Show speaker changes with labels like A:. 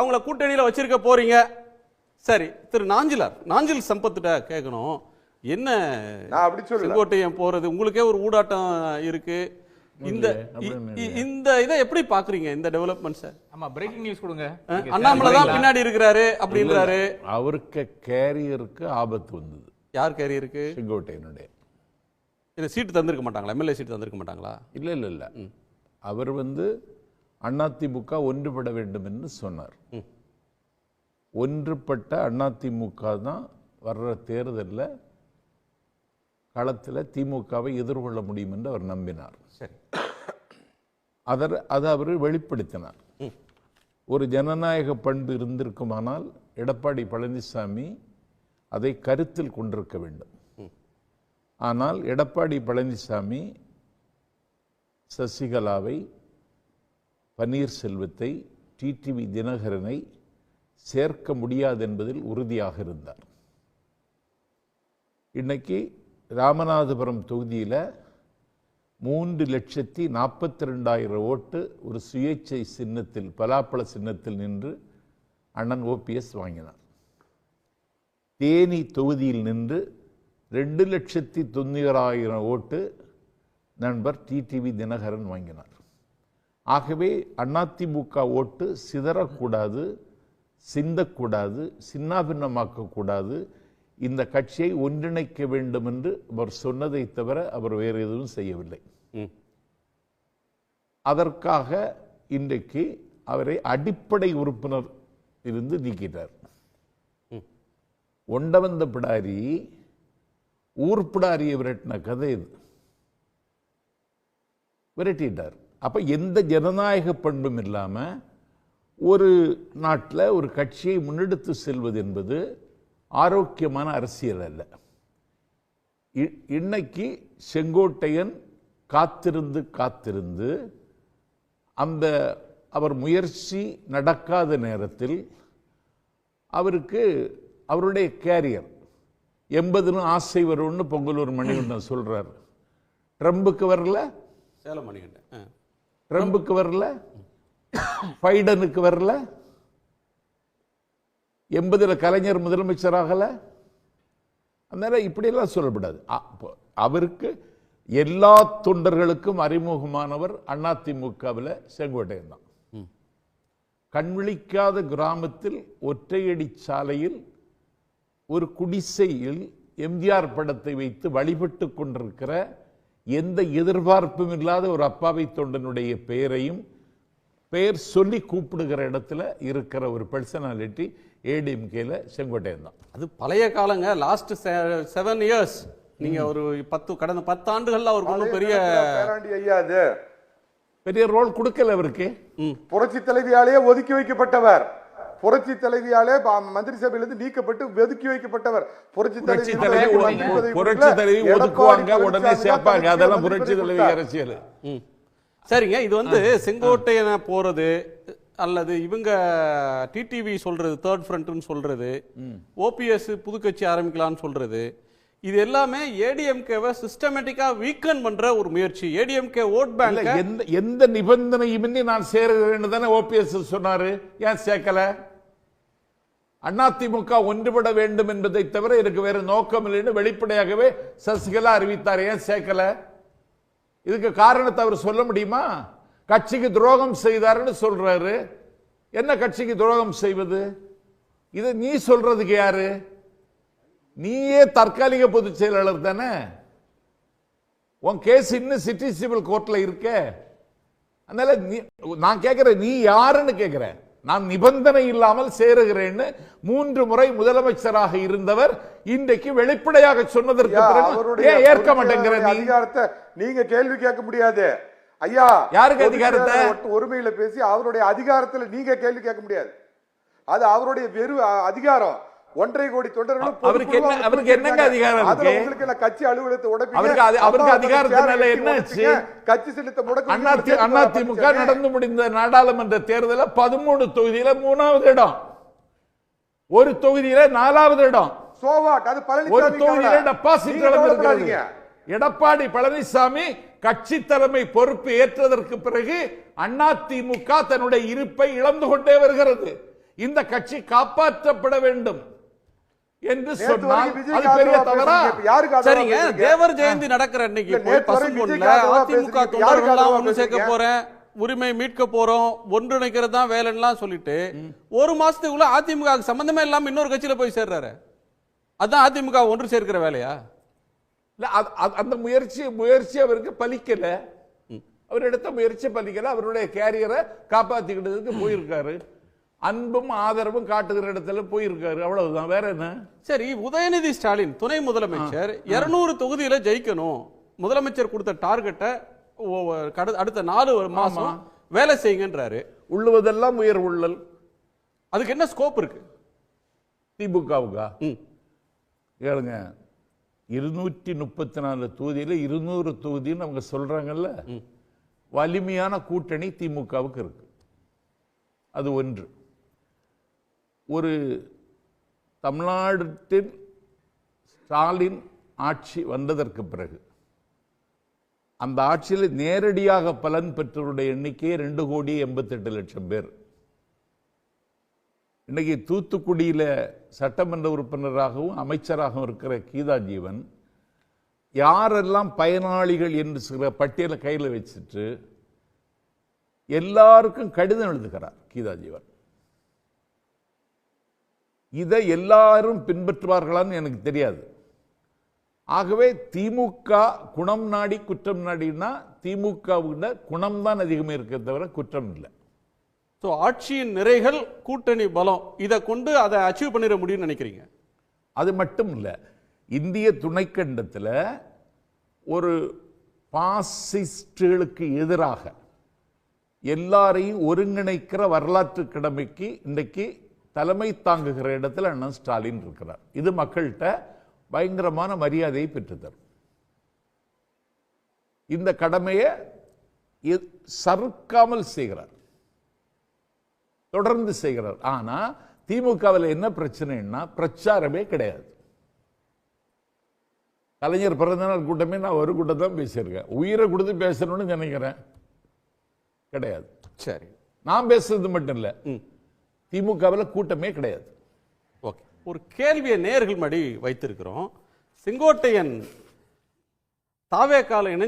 A: அவங்கள கூட்டணியில வச்சிருக்க போறீங்க. சரி திரு நாஞ்சிலார் நாஞ்சில் சம்பத்துட்ட கேட்கணும் என்ன
B: நான் அப்படி
A: செங்கோட்டையன் போறது? உங்களுக்கே ஒரு ஊடாட்டம் இருக்கு. இந்த இந்த இதை எப்படி பாக்குறீங்க இந்த டெவலப்மெண்ட்ஸை
C: ஆமா பிரேக்கிங் நியூஸ் கொடுங்க.
A: அண்ணாமலை தான் பின்னாடி இருக்கிறாரு அப்படின்றாரு.
D: அவருக்கு கேரியருக்கு ஆபத்து வந்தது.
A: யார் கேரி இருக்கு?
D: செங்கோட்டையனுடைய.
A: இந்த சீட்டு தந்திருக்க மாட்டாங்களா? எம்எல்ஏ சீட்டு தந்திருக்க மாட்டாங்களா?
D: இல்ல இல்ல இல்ல. அவர் வந்து அதிமுக ஒன்றுபட வேண்டும் என்று சொன்னார். ஒன்றுபட்ட அதிமுக தான் வர்ற தேர்தலில் களத்தில் திமுகவை எதிர்கொள்ள முடியும் என்று அவர் நம்பினார்.
A: சரி.
D: அதர் அதை அவர் வெளிப்படுத்தினார். ஒரு ஜனநாயக பண்பு இருந்திருக்குமானால் எடப்பாடி பழனிசாமி அதை கருத்தில் கொண்டிருக்க வேண்டும். ஆனால் எடப்பாடி பழனிசாமி சசிகலாவை பன்னீர்செல்வத்தை டிடிவி தினகரனை சேர்க்க முடியாது என்பதில் உறுதியாக இருந்தார். இன்னைக்கு ராமநாதபுரம் தொகுதியில் மூன்று லட்சத்தி நாற்பத்தி ரெண்டாயிரம் ஓட்டு ஒரு சுயேட்சை சின்னத்தில் பலாப்பழ சின்னத்தில் நின்று அண்ணன் ஓபிஎஸ் வாங்கினார். தேனி தொகுதியில் நின்று ரெண்டு லட்சத்தி தொண்ணூறாயிரம் ஓட்டு நண்பர் டிடிவி தினகரன் வாங்கினார். ஆகவே அதிமுக ஓட்டு சிதறக்கூடாது சிந்தக்கூடாது சின்னாபின்னமாக்கக்கூடாது. இந்த கட்சியை ஒன்றிணைக்க வேண்டும் என்று அவர் சொன்னதை தவிர அவர் வேறு எதுவும் செய்யவில்லை. அதற்காக இன்றைக்கு அவரை அடிப்படை உறுப்பினர் இருந்து நீக்கிட்டார். ஒண்டவந்த பிடாரி ஊர் பிடாரியை விரட்டின கதை இது. விரட்டிட்டார். அப்போ எந்த ஜனநாயக பண்பும் இல்லாமல் ஒரு நாட்டில் ஒரு கட்சியை முன்னெடுத்து செல்வது என்பது ஆரோக்கியமான அரசியல் அல்ல. இ- இன்னைக்கு செங்கோட்டையன் காத்திருந்து காத்திருந்து அந்த அவர் முயற்சி நடக்காத நேரத்தில் அவருக்கு அவருடைய கேரியர் எண்பதுன்னு ஆசை வரும்னு பொங்கலூர் மணிகண்டன் சொல்கிறார் ட்ரம்புக்கு வரல?
A: சேலம் மணிகண்டன்.
D: ட்ரம்புக்கு வரல பைடனுக்கு வரல எண்பதுல கலைஞர் முதலமைச்சர் ஆகல. அதனால இப்படியெல்லாம் அப்போ அவருக்கு எல்லா தொண்டர்களுக்கும் அறிமுகமானவர் அதிமுகவில் செங்கோட்டையன் தான். கண்விழிக்காத கிராமத்தில் ஒற்றையடி சாலையில் ஒரு குடிசையில் எம்ஜிஆர் படத்தை வைத்து வழிபட்டு கொண்டிருக்கிற எந்த எதிர்பார்ப்பும் இல்லாத ஒரு அப்பாவி தொண்டனுடைய பெயரையும் பெயர் சொல்லி கூப்பிடுகிற இடத்துல இருக்கிற ஒரு பர்சனாலிட்டி ஏடிஎம்கேல செங்கோட்டையன் தான்.
A: அது பழைய காலங்க. லாஸ்ட் செவன் இயர்ஸ் நீங்க ஒரு பத்து கடந்த பத்து ஆண்டுகள்ல அவருக்கு ஒன்றும் பெரிய
B: பேராண்டி ஐயா அது.
D: பெரிய ரோல் கொடுக்கல அவருக்கு.
B: புரட்சி தலைவியாலே ஒதுக்கி வைக்கப்பட்டவர். புரட்சி தலைவியாலே ப- மந்திரி சபையிலிருந்து நீக்கப்பட்டு ஒதுக்கி வைக்கப்பட்டவர். புரட்சி தலைவி
D: புரட்சி. தலைவி ஒதுக்குவாங்க உடனே சேர்ப்பாங்க. அதெல்லாம் புரட்சி தலைவி. அரசியல்.
A: ம். சரிங்க இது வந்து செங்கோட்டையனை போறது அல்லது இவங்க டிடிவி சொல்றது தேர்ட் ஃப்ரண்ட்னு சொல்றது ஓபிஎஸ் புதுக்கட்சி ஆரம்பிக்கலாம்னு சொல்றது. இது எல்லாமே ஏடிஎம்கேவை சிஸ்டமேட்டிக்கா வீக்கன் பண்ற ஒரு முயற்சி. ஏடிஎம்கே ஓட் பேங்க்
D: எந்த எந்த நிபந்தனையுமின்றி நான் சேருகிறேன்னு தானே ஓபிஎஸ் சொன்னாரு. ஏன் சேர்க்கல? அதிமுக ஒன்றுபட வேண்டும் என்பதை தவிர எனக்கு வேறு நோக்கம் இல்லைன்னு வெளிப்படையாகவே சசிகலா அறிவித்தார். ஏன் சேர்க்கல? இதுக்கு காரணத்தை அவர் சொல்ல முடியுமா? கட்சிக்கு துரோகம் செய்தாருன்னு சொல்றாரு. என்ன கட்சிக்கு துரோகம் செய்வது? இது நீ சொல்றதுக்கு யாரு? நீயே தற்காலிக பொதுச் செயலாளர் தானே. உன் கேஸ் இன்னும் சிட்டி சிவில் கோர்ட்ல இருக்க. அதனால நீ- நான் கேட்கிறேன் நீ யாருன்னு கேட்கிறேன்? நான் நிபந்தனை இல்லாமல் சேருகிறேன்னு மூன்று முறை முதலமைச்சராக இருந்தவர் இன்றைக்கு வெளிப்படையாக சொன்னதற்கு பிறகு ஏற்க மாட்டேங்கிற
B: அதிகாரத்தை நீங்க கேள்வி கேட்க முடியாது. ஐயா
D: யாருக்கு அதிகாரத்தை?
B: ஒருமையில பேசி அவருடைய அதிகாரத்துல நீங்க கேள்வி கேட்க முடியாது. அது அவருடைய வெறு அதிகாரம். ஒன்றரை கோடி தொண்டர்களும்
D: அவருக்கு என்ன- அவருக்கு என்னங்க அதிகாரம்
B: அதுல? உங்களுக்கு என்ன கட்சி அலுவலகத்தை உடைப்பீங்க,
D: அவருக்கு அது- அவருக்கு அதிகாரத்தினால
B: சேரை
D: என்ன
B: கட்டி
D: ஆச்சு?
B: உடைப்பீங்க, கட்சி சின்னத்தை முடக்க
D: அண்ணாதி அதிமுக நடந்து முடிந்த நாடாளுமன்ற தேர்தலில் பதிமூணு தொகுதியில மூணாவது இடம். ஒரு தொகுதியில நாலாவது இடம்.
B: சோவாட் அது
D: ஒரு
B: பழனிசாமி
D: தொகுதியில டெபாசிட்
B: கவலைப்படாதீங்க.
D: எடப்பாடி பழனிசாமி கட்சி தலைமை பொறுப்பு ஏற்றதற்கு பிறகு அதிமுக தன்னுடைய இருப்பை இழந்து கொண்டே வருகிறது. இந்த கட்சி காப்பாற்றப்பட வேண்டும். என்று சொன்னால் அது பெரிய தவறா?
A: சரிங்க? தேவர் ஜெயந்தி நடக்கிற அன்னைக்கு போய் பசும்பொன்ல அதிமுக தொண்டர்கள்லாம் ஒண்ணு சேர்க்க? போறேன் உரிமை மீட்க போறோம் ஒன்றிணைக்கிறது தான் வேலைன்னுலாம் சொல்லிட்டு ஒரு மாசத்துக்குள்ள அதிமுக சம்பந்தமே இல்லாம இன்னொரு கட்சியில போய் சேர்றாரு. அதான் அதிமுக ஒன்று சேர்க்கிற வேலையா?
D: இல்ல அந்த முயற்சி முயற்சி அவருக்கு பலிக்கல. அவர் எடுத்த முயற்சி பலிக்கல. அவருடைய கேரியரை காப்பாத்திக்கிட்டதுக்கு போயிருக்காரு. அன்பும் ஆதரவும் காட்டுகிற இடத்துல போயிருக்காரு. அவ்வளவுதான். வேற என்ன?
A: சரி உதயநிதி ஸ்டாலின் துணை முதலமைச்சர் 200 தொகுதியில ஜெயிக்கணும். முதலமைச்சர் கொடுத்த டார்கெட்டை அடுத்த நாலு மாசம். வேலை செய்யுங்கன்றாரு.
D: உள்ளுவதெல்லாம் உயர் உள்ளல்.
A: அதுக்கு என்ன ஸ்கோப் இருக்கு?
D: திமுகவுக்கா. கேளுங்க. இருநூற்றி முப்பத்தி நாலு தொகுதியில இருநூறு தொகுதின்னு அவங்க சொல்றாங்கல்ல? வலிமையான கூட்டணி திமுகவுக்கு இருக்கு. அது ஒன்று. ஒரு தமிழ்நாட்டின் ஸ்டாலின் ஆட்சி வந்ததற்கு பிறகு அந்த ஆட்சியில் நேரடியாக பலன் பெற்றவருடைய எண்ணிக்கை ரெண்டு கோடி எண்பத்தெட்டு லட்சம் பேர். இன்னைக்கு தூத்துக்குடியில் சட்டமன்ற உறுப்பினராகவும் அமைச்சராகவும் இருக்கிற கீதா ஜீவன் யாரெல்லாம் பயனாளிகள் என்று சில பட்டியலை கையில் வச்சுட்டு எல்லாருக்கும் கடிதம் எழுதுகிறார் கீதா ஜீவன் இதை எல்லாரும் பின்பற்றுவார்களான்னு எனக்கு தெரியாது. ஆகவே திமுக குணம் நாடி குற்றம் நாடினா திமுகவுட குணம் தான் அதிகமாக இருக்க தவிர குற்றம் இல்லை.
A: ஸோ ஆட்சியின் நிறைகள் கூட்டணி பலம் இதை கொண்டு அதை அச்சீவ் பண்ணிட முடியும்னு நினைக்கிறீங்க?
D: அது மட்டும் இல்லை இந்திய துணைக்கண்டத்தில் ஒரு பாசிஸ்டுகளுக்கு எதிராக எல்லாரையும் ஒருங்கிணைக்கிற வரலாற்று கடமைக்கு இன்றைக்கு தலைமை தாங்குகிற இடத்துல அண்ணன் ஸ்டாலின் இருக்கிறார். இது மக்கள்கிட்ட பயங்கரமான மரியாதையை பெற்றுத்தரும். இந்த கடமையை சறுக்காமல் செய்கிறார். தொடர்ந்து செய்கிறார். ஆனா திமுகவில் என்ன பிரச்சனைன்னா பிரச்சாரமே கிடையாது. கலைஞர் பிறந்தநாள் கூட்டமே நான் ஒரு கூட்டம் தான் பேசியிருக்கேன். உயிரை கொடுத்து பேசணும்னு நினைக்கிறேன். கிடையாது.
A: சரி.
D: நான் பேசுறது மட்டும் இல்ல. திமுகவில் கூட்டமே கிடையாது.
A: ஓகே. ஒரு கேள்வியை நேர்கள் மடி வைத்திருக்கிறோம். செங்கோட்டையன் தாவேக்கால இணைஞ்சு